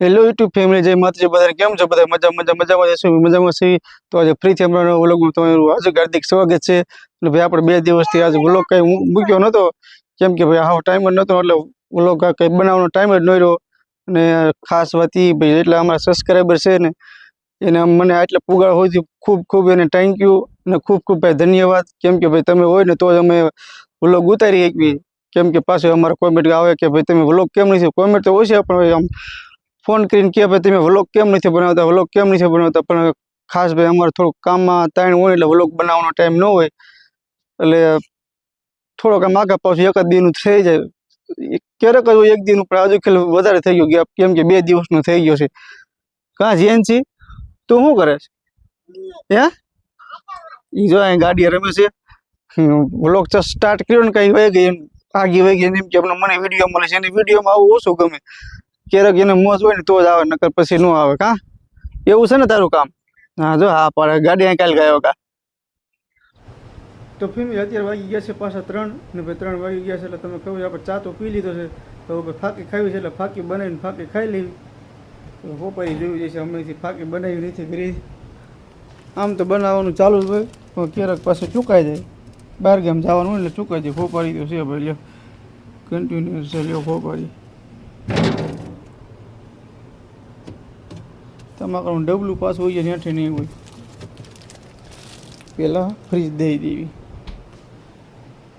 Hello YouTube family જય માતાજી બધા કેમ છો? બધા મજા મજા, મજામાં જશું મજામાં છીએ તો આજે ફ્રી થી હમણાં વ્લોગમાં તમારું હાર્દિક હાર્દિક સ્વાગત છે. એટલે ભાઈ આપણે બે દિવસથી આજે વ્લોગ કંઈ મૂક્યો નહોતો કેમ કે ભાઈ આવો ટાઈમ જ નહોતો એટલે વ્લોગ કંઈ બનાવવાનો ટાઈમ જ નહીં રહ્યો અને ખાસ વાત ભાઈ એટલે અમારા સબસ્ક્રાઈબર છે ને, એને મને આટલે પુગાળ હોય ખૂબ ખૂબ એને થેન્ક યુ અને ખૂબ ખૂબ ભાઈ ધન્યવાદ. કેમ કે ભાઈ તમે હોય ને તો જ અમે વ્લોગ ઉતારી શકીએ. કેમ કે પાછું અમારા કોમેન્ટ આવે કે ભાઈ તમે વ્લોગ કેમ નથી? કોમેન્ટ તો ઓછી પણ આમ ફોન કરીને કે ભાઈ, તમે વ્લોગ કેમ નથી બનાવતા? વ્લોગ કેમ નથી બનાવતા? પણ ખાસ ભાઈ, અમારે થોડુંક કામમાં તાણ હોય એટલે વ્લોગ બનાવવાનો ટાઈમ ન હોય. એટલે થોડોક આમ આગા પાછું એક જ દીનું થઈ જાય. એ ક્યારેક જ એક દીનું, પણ આજુ ખેલ વધારે થઈ ગયું ગેપ. કેમ કે બે દિવસનો થઈ ગયો છે. કાં જેન્સી તું શું કરે છે? હે? ઈ જો અહીં ગાડી રમે છે. વ્લોગ સ્ટાર્ટ કર્યો ને કઈ વહી ગઈ આગી વહી ગઈ એમ કે મને વીડિયો મળે છે. એને વિડીયોમાં આવું ઓછું ગમે. ક્યારેક એને મોજ હોય ને તો જ આવે, નકર પછી ન આવે કા? એવું છે ને તારું કામ? હા, જો, હા, પણ ગાડી અહીં કાલ ગયો કા? તો ફેમિલી અત્યારે વાગી ગયા છે પાછા ત્રણ ને ભાઈ ત્રણ વાગી ગયા છે એટલે તમે કહું આપણે ચા તો પી લીધો છે. તો ભાઈ ફાકી ખાવી છે એટલે ફાકી બનાવીને ફાકી ખાઈ લેવી પોપાઈ જોયું જશે હમણાંથી ફાકી બનાવી નથી કરી. આમ તો બનાવવાનું ચાલુ જ હોય, પણ ક્યારેક પાછું ચૂકાઈ જાય. બહાર ગામ જવાનું હોય એટલે ચૂકાઈ જાય. ફોપાડી તો છે ભાઈ, લ્યો. કન્ટિન્યુઅસ છે, લ્યો ફોપાડી તમારું ડબલું પાસ હોય હેઠે નહીં હોય. પહેલાં ફ્રીજ દઈ દેવી.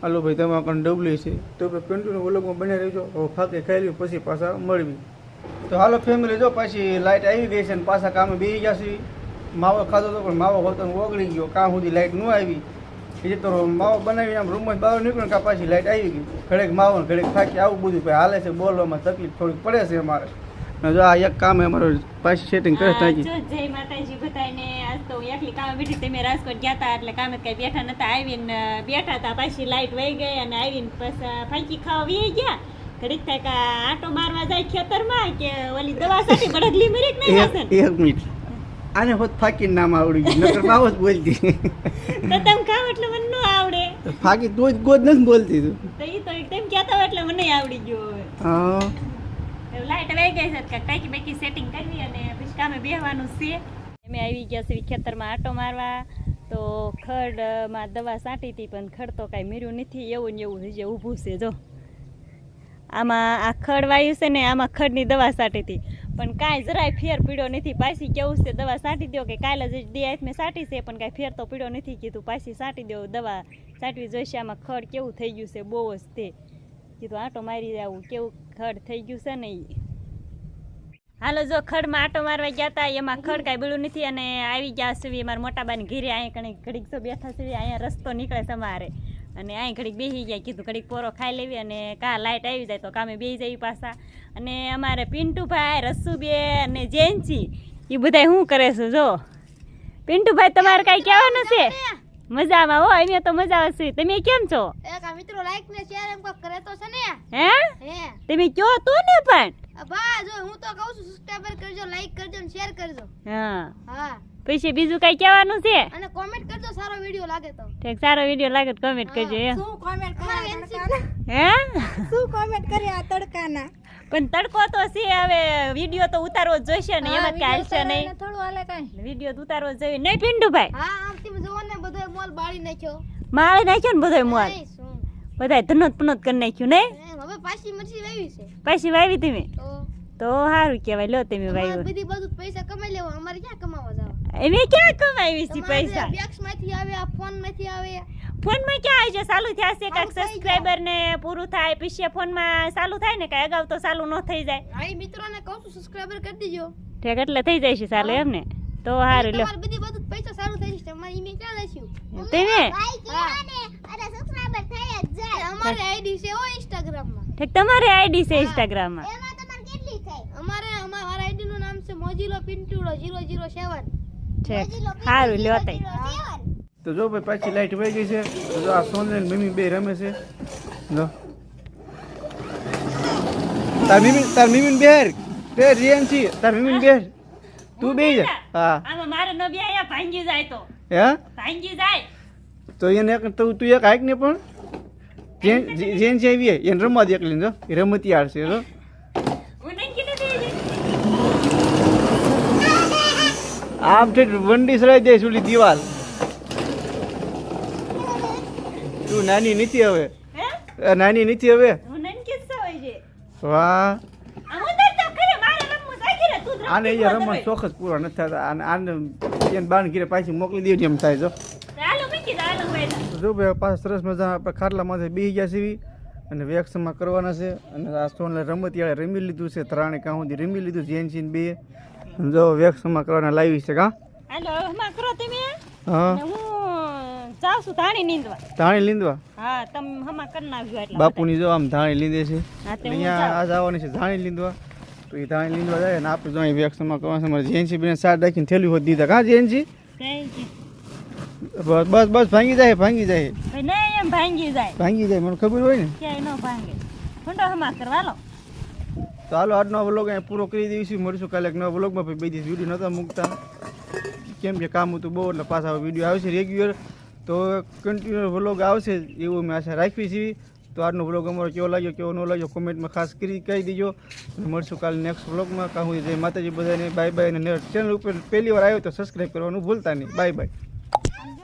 હાલો ભાઈ, તમારા ડબલી છે. તો ભાઈ કન્ટિન્યુ વ્લોગમાં બને રહેજો હવે ફાકે ખાઈ લ્યો, પછી પાછા મળવી. તો હાલો ફેમિલી જો પાછી લાઇટ આવી ગઈ છે ને પાછા કામે બેસી ગયા છે માવો ખાધો તો પણ માવો હોતો ઓગળી ગયો. કાં સુધી લાઇટ ન આવી. એ તો માવો બનાવીને આમ રૂમમાં બહાર નીકળ્યો કાં પાછી લાઇટ આવી ગઈ. ઘડેક માવો ઘડેક ફાકી, આવું બધું. ભાઈ હાલે છે, બોલવામાં તકલીફ થોડીક પડે છે અમારે. જો આ એક કામ અમારું પાછી સેટિંગ કરે જો જય માતાજી બતાઈને આજ તો એકલી કામ બેઠી તમે રાજકોટ ગયા હતા એટલે કામે કઈ બેઠા નતા આવીને બેઠા હતા પાછી લાઈટ વહી ગઈ અને આવીને પછી ફાંકી ખાવા વી ગયા. ઘડીક થાય કે આટો મારવા જાય ખેતરમાં કે ઓલી દવા સાથે બળદલી મરી કે નહીં એક મિનિટ. આને હોત ફાકી નામ આવડી ગયું નકર બાવ જ બોલતી. તો તમ ખાવ એટલે મને ન આવડે. ફાકી તું જ ગોદ નથી બોલતી તું. તો ઈ તો તેમ કહેતા એટલે મને આવડી ગયો હા. લાઈટ ગઈ છે કે ટાંકી બાકી સેટિંગ કરવી અને પછી બેહવાનું છે. અમે આવી ગયા છે ખેતરમાં આટો મારવા, તો ખડમાં દવા સાંટી હતી, પણ ખડ તો કાંઈ મીર્યું નથી, એવું ને એવું હજી ઊભું છે, જો. આમાં આ ખડ વાયું છે ને, આમાં ખડની દવા સાંટી હતી. પણ કાંઈ જરાય ફેર પીડ્યો નથી. પાછી કેવું છે, દવા સાંટી દો કે કાલે જ ડી મેં સાટી છે, પણ કાંઈ ફેર તો પીડ્યો નથી. કીધું પાછી સાટી દો દવા છાંટવી જોઈશે. આમાં ખડ કેવું થઈ ગયું છે, બહુ જ તે. કીધું આટો મારી આવું, કેવું ખડ થઈ ગયું છે ને ઈ. હાલો, જો ખડમાં આટો મારવા ગયા હતા એમાં ખડ કાંઈ બળ્યું નથી અને આવી ગયા સુધી મારા મોટાબાની ઘીરે અહીં ઘણી ઘડીક તો બેઠા સુધી અહીંયા રસ્તો નીકળે તમારે અને અહીં ઘડીક બેસી ગયા, કીધું ઘડીક પોરો ખાઈ લેવી અને કા લાઇટ આવી જાય તો કામે બેસી જાય પાછા. અને અમારે પિન્ટુભાઈ રસુબે અને જયંતી એ બધા શું કરે છે, જો? પિન્ટુભાઈ, તમારે કાંઈ કહેવાનું છે? મજામાં હો અમે તો મજા છે. તમે કેમ છો? એક આ મિત્રો લાઈક ને શેર એમ કોક કરે તો છે ને? હે? હે. તમે કયો તો ને પણ? બા જો હું તો કહું છું સબસ્ક્રાઇબર કરજો લાઈક કરજો ને શેર કરજો. હા. હા. પછી બીજું કઈ કહેવાનું છે? અને કોમેન્ટ કરજો સારો વિડિયો લાગે તો. ઠીક સારો વિડિયો લાગે તો કોમેન્ટ કરજો એમ. શું કોમેન્ટ કરે હે? શું કોમેન્ટ કરે આ તડકાના? પણ તડકો તો છે હવે વીડિયો તો ઉતારવો જોઈશે ને એમાં કાલ છે નહીં. થોડું હાલે કાઈ. વિડિયો તો ઉતારવો જોઈએ. નહીં પિંડુભાઈ હા આમ તમે જોવો ને મોલ બાળી નાખ્યો. મારે નાખ્યો ને બધો મોલ બધાય ધનોત પનોત કરી નાખ્યું ને હવે પાછી મરચી વાવી છે. પાછી વાવી તમે? તો? સારું કહેવાય લો તમે વાવ્યું. બધી બધું પૈસા કમાઈ લેવો અમારે ક્યાં કમાવા જાવ? એમે ક્યાં કમાવી છે પૈસા? બેક્સમાંથી આવે આ ફોનમાંથી આવે. ફોનમાં ક્યાં આવી છે? ચાલુ થયા છે કાક સબસ્ક્રાઇબર ને પૂરું થાય પછી ફોનમાં ચાલુ થાય ને કાંઈ? અગાઉ તો ચાલુ ન થઈ જાય. હા મિત્રો મિત્રોને કહું છું સબસ્ક્રાઇબર કરી દીજો. ઠેક એટલે થઈ જાય છે ચાલુ એમ ને? તો હારું લો તમારે બધી બધું પૈસા સારું થઈ જશે અમારી ઈમેલ ક્યાં લઈશું તમે અરે સબસ્ક્રાઇબર થઈ જ જાય. અમારે આઈડી છે ઓ ઇન્સ્ટાગ્રામમાં ઠીક તમારે આઈડી છે ઇન્સ્ટાગ્રામમાં એમાં તમારે કેટલી થઈ? અમારે અમારા આઈડી નું નામ છે મોજીલો પિન્ટુડો 007 ઠીક. સારું લ્યો તઈ. તો જો ભાઈ પાછી લાઈટ વહી ગઈ છે તો જો આ સોનલ ને મમ્મી બે રમે છે. જો તાર મમ્મી તાર મમ્મી બેર તે રિયન છી. તાર મમ્મી બેર તું બે જા. હા. આમાં મારો ન બે આયા ભાંગી જાય તો. હે? ભાંગી જાય. તો એને તો તું એક હાઈક ને પણ. જેન જેન છે એને રમવા દે એકલી જો. રમતી આડશે જો. આમ થી વંડી સરાઈ દે સુલી દિવાલ. તું નાની નથી હવે. નાની નથી હવે? છે વાહ આમ ઉધર તો ખરે મારે રમવું સાચી રે તું જ આને અહીંયા શોખ જ પૂરા નથી થતા. આને આને એને બાણ ઘીરે પાછી મોકલી દેવી એમ થાય જો. જો ભાઈ પાછા સરસ મજા આપણે ખાટલામાંથી બેસી ગયા સીવી અને વેક્સમાં કરવાના છે. અને આ સોનલે રમતિયાળે રમી લીધું છે. ત્રાણે કાં સુધી રમી લીધું છે બે. અને જો વેક્સમાં કરવાના લાવી છે કાં? હાલો હમા કરો તમે? હા. હું ધાણી નીંદવા ધાણી લીંદવા હા તમે હમા કરી નાખજો બાપુની જો આમ ધાણી લીંદે છે. અહીંયા આ જવાની છે ધાણી લીંદવા તો એ ધાણી લઈને જાય ને આપણે જો વેક્સમાં કરવાના છે. મારે જેન્સી બેને સાર રાખીને થેલી હોત દીધા. કા જેન્સી બસ બસ બસ ભાંગી જાય ભાંગી જાય. નહીં એમ ભાંગી જાય. ભાંગી જાય મને ખબર હોય ને. ક્યાંય ન ભાંગે. ઠંડો હમા કરવા લો તો હાલો આજનો વ્લોગ અહીંયા પૂરો કરી દઈશું. મળીશું કાલે નવા વ્લોગમાં પછી બે દિવસ વીડિયો નહોતા મૂકતા. કેમ કે કામ હતું બહુ એટલે પાછા વીડિયો આવશે રેગ્યુલર તો કન્ટિન્યુ વ્લોગ આવશે એવું અમે આશા રાખવી છીએ. તો આજનો બ્લોગ અમારો કેવો લાગ્યો, કેવો ન લાગ્યો કોમેન્ટમાં ખાસ કરી કહી દીજો. મળશું કાલે નેક્સ્ટ બ્લોગમાં કહું જય માતાજી બધાને. બાય બાય અને ચેનલ ઉપર પહેલી વાર આવ્યો તો સબસ્ક્રાઈબ કરવાનું ભૂલતા નહીં. Bye bye